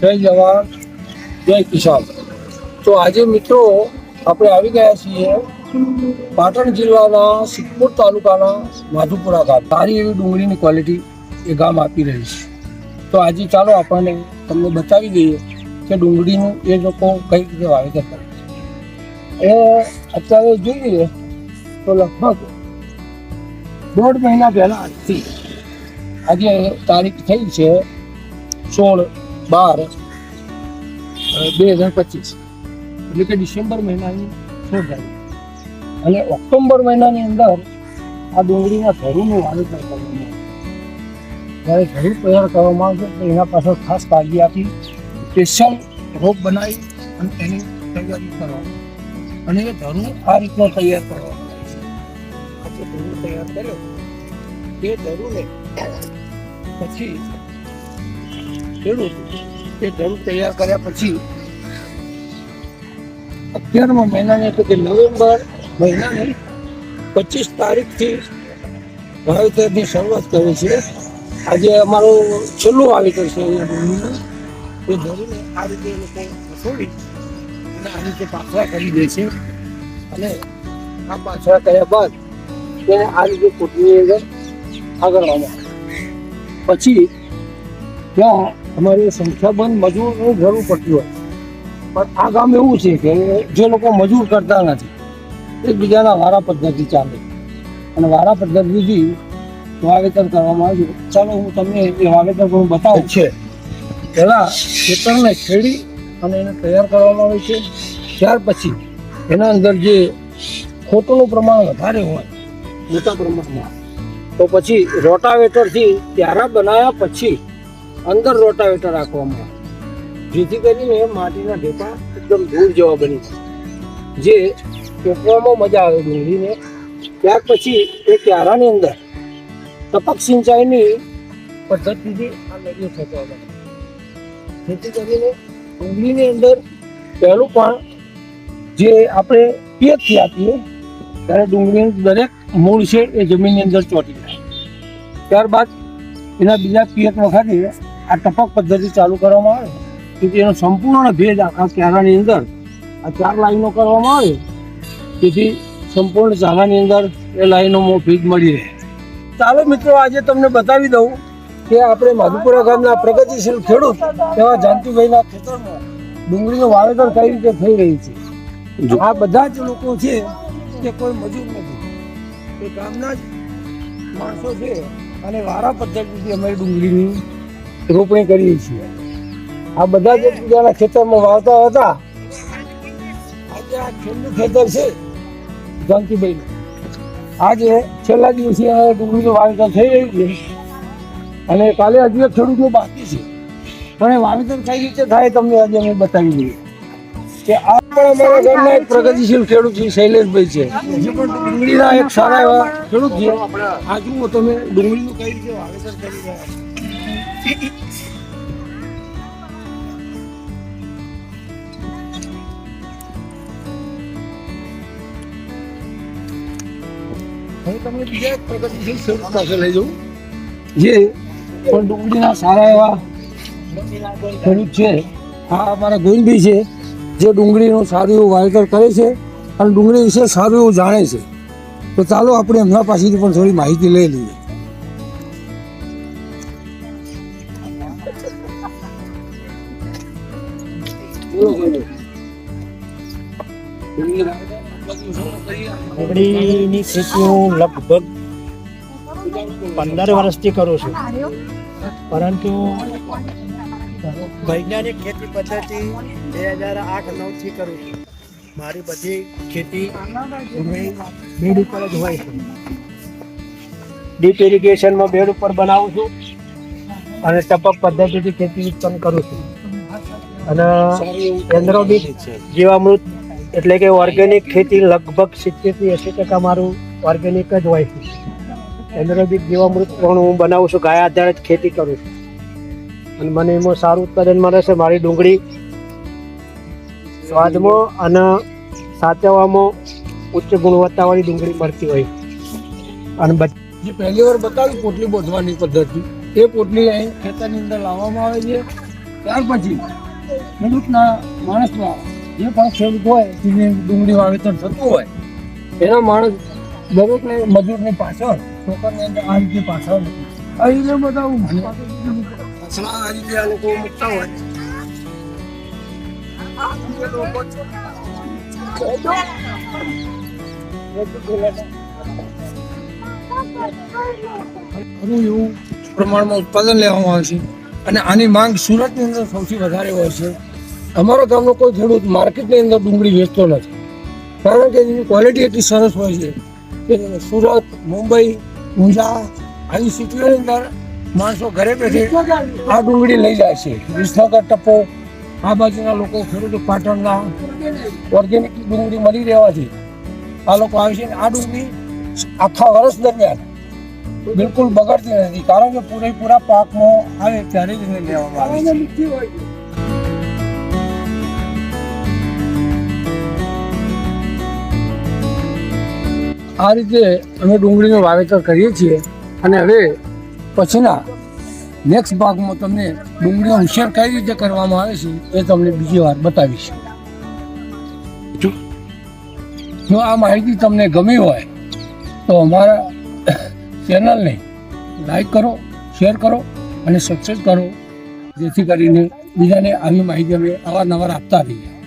જય જવાન, જય કિસાન. તો આજે મિત્રો આપણે આવી ગયા છીએ પાટણ જિલ્લાના સિદ્ધપુર તાલુકાના માધુપુરા ગામ. સારી એવી ડુંગળીની ક્વોલિટી એ ગામ આપી રહી છે. તો આજે ચાલો આપણને તમને બતાવી દઈએ કે ડુંગળીનું એ લોકો કઈ રીતે વાવેતર કરે એ અત્યારે જોઈએ તો લગભગ દોઢ મહિના પહેલા આજે તારીખ થઈ છે સોળ બાર બે હજાર પચીસ. એટલે કે ડિસેમ્બર મહિનાની સોળ તારીખ અને ઓક્ટોબર મહિનાની અંદર આ ડુંગળીના ઘરોનું વાવેતર કરવામાં આવે. જ્યારે ઘરું તૈયાર કરવામાં આવશે, તો એના પાછળ ખાસ કાળજી આપી, સ્પેશિયલ રોપ બનાવી અને એની તૈયારી કરવામાં અને એ ધરું આ રીતનો તૈયાર કરવામાં આવે છે. આ જે ધરું તૈયાર કર્યો તે ધરુને પછી ખેડૂત એ ધન તૈયાર કર્યા પછી અત્યારમાં મહિનાની એટલે કે નવેમ્બર મહિનાની પચીસ તારીખથી વાવેતરની શરૂઆત કરી છે. આજે અમારું છેલ્લું વાવેતર છે અહીંયા ડુંગળીનું. એ ધરીને આ રીતે લોકો છોડી અને આ રીતે પાથરા કરી દે છે. અને આ પાથરા કર્યા બાદ તેને આ રીતે પોટલીની અંદર આગળ આવે પછી ત્યાં અમારે સંખ્યાબંધ મજૂરની જરૂર પડતી હોય. પણ આ ગામ એવું છે કે જે લોકો મજૂર કરતા નથી એકબીજાના વારા પદ્ધતિ ચાલે. અને વારા પદ્ધતિથી વાવેતર કરવામાં આવ્યું ચાલો હું તમને એ વાવેતર પણ બતાવું. છે. પહેલાં ખેતરને ખેડી અને એને તૈયાર કરવામાં આવે છે. ત્યાર પછી એના અંદર જે ખોટોનું પ્રમાણ વધારે હોય મોટા પ્રમાણમાં તો પછી રોટાવેટરથી ત્યારા બનાવ્યા પછી અંદર રોટાવેટર રાખવામાં જેથી કરીને માટીના ઢેપા એકદમ ધૂળ જેવા બની જે ચોપવામાં મજા આવે ડુંગળીને. ત્યાર પછી એ ક્યારાની અંદર ટપક સિંચાઈની પદ્ધતિથી આ નદીઓ થતો જેથી કરીને ડુંગળીની અંદર પહેલું પણ જે આપણે પિયતથી આપીએ, ત્યારે ડુંગળીનું દરેક મૂળ છે એ જમીનની અંદર ચોટી જાય. ત્યારબાદ એના બીજા પિયત વખતે આ ટપક પદ્ધતિ ચાલુ કરવામાં આવે તેથી એનો સંપૂર્ણ ભેદ આખા ક્યારાની અંદર આ ચાર લાઈનો કરવામાં આવે તેથી સંપૂર્ણ ચારાની અંદર એ લાઈનોમાં ભેજ મળી રહે. ચાલો મિત્રો આજે તમને બતાવી દઉં કે આપણે માધુપુરા ગામના પ્રગતિશીલ ખેડૂત એવા જાનતીભાઈના ખેતરમાં ડુંગળીનું વાવેતર કઈ રીતે થઈ રહી છે? આ બધા જ લોકો છે કે કોઈ મજૂર નથી. એ ગામના જ માણસો છે અને વારા પદ્ધતિથી અમારી ડુંગળીની રોપણી કરીએ છીએ. આ બધા જ બીજાના ખેતરમાં વાવતા હતા. આજે આ છેલ્લું ખેતર છે જાનકીભાઈનું આજે છેલ્લા દિવસે ડુંગળીનું વાવેતર થઈ રહ્યું છે. અને કાલે હજુ એક ખેડૂતનું બાકી છે. પણ એ વાવેતર કઈ રીતે થાય તમને આજે અમે બતાવી દઈએ. કે આ પણ અમારા ગામના એક પ્રગતિશીલ ખેડૂત છે શૈલેષભાઈ છે. જે પણ ડુંગળીના એક સારા એવા ખેડૂત છે. આ જુઓ તમે ડુંગળીનું કઈ રીતે વાવેતર કરી રહ્યા તમને બીજા એક પ્રગતિશીલ ખેડૂત પાસે લઈ જાઉં. જે. પણ ડુંગળીના સારા એવા ખેડૂત છે. આ અમારા ગોવિંદભાઈ છે જે ડુંગળીનું સારું એવું વાવેતર કરે છે અને ડુંગળી વિશે સારું એવું જાણે છે. તો ચાલો આપણે એમના પાસેથી પણ થોડી માહિતી લઈ લઈએ. ડુંગળીની ખેતી હું લગભગ પંદર વર્ષથી કરું છું. પરંતુ વૈજ્ઞાનિક ખેતી પદ્ધતિ બે હજાર આઠ નવથી કરું છું. મારી બધી ખેતી બેડ ઉપર જ હોય છે. ડીપ ઇરિગેશનમાં બેડ ઉપર બનાવું છું અને ટપક પદ્ધતિથી ખેતી ઉત્પન્ન કરું છું. અને કેન્દ્રો બી જીવામૃત એટલે કે ઓર્ગેનિક ખેતી લગભગ સિત્તેરથી એંસી ટકા મારું ઓર્ગેનિક જ હોય છે. એનરોબિક જીવામૃત પણ હું બનાવું છું, ગાય આધારિત ખેતી કરું છું. અને મને એમાં સારું ઉત્પાદન મળે છે, મારી ડુંગળી સ્વાદમાં અને સાચવવામાં ઉચ્ચ ગુણવત્તાવાળી ડુંગળી મળતી હોય અને જે પહેલી વાર બતાવી પોટલી બોધવાની પદ્ધતિ. એ પોટલી અહીં ખેતરની અંદર લાવવામાં આવે છે. ત્યાર પછી ખેડૂતના માણસના જે પણ ખેડૂત હોય, જેની ડુંગળી વાવેતર થતું હોય, એના માણસ દરેકને મજૂરની પાછળ, છોકરને આ રીતે પાછળ અહીં બતાવું આ રીતે આ લોકો મૂકતા હોય. એવું પ્રમાણમાં ઉત્પાદન લેવામાં આવે છે. અને આની માંગ સુરતની અંદર સૌથી વધારે હોય છે. અમારો ગામનો કોઈ ખેડૂત માર્કેટની અંદર ડુંગળી વેચતો નથી. કારણ કે એની ક્વોલિટી એટલી સરસ હોય છે કે સુરત, મુંબઈ ઊંઝા આવી સિટીઓની અંદર માણસો ઘરે બેઠે આ ડુંગળી લઈ જાય છે. વિસનગર ટપ્પો આ બાજુના લોકો ખેડૂતો પાટણના ઓર્ગેનિક ડુંગળી મળી રહેવાથી આ લોકો આવે છે આ ડુંગળી આખા વર્ષ દરમિયાન બિલકુલ બગડતી નથી. કારણ કે પૂરેપૂરા પાકમાં આવે ત્યારે જ એને લેવામાં આવે છે. આ રીતે અમે ડુંગળીનું વાવેતર કરીએ છીએ અને હવે પછીના નેક્સ્ટ ભાગમાં તમને ડુંગળીનો ઉછેર કઈ રીતે કરવામાં આવે છે એ તમને બીજી વાર બતાવીશ. જો- આ માહિતી તમને ગમી હોય તો અમારા ચેનલને લાઈક કરો, શેર કરો અને સબસ્ક્રાઈબ કરો. જેથી કરીને બીજાને આવી માહિતી અમે અવારનવાર આપતા રહીએ.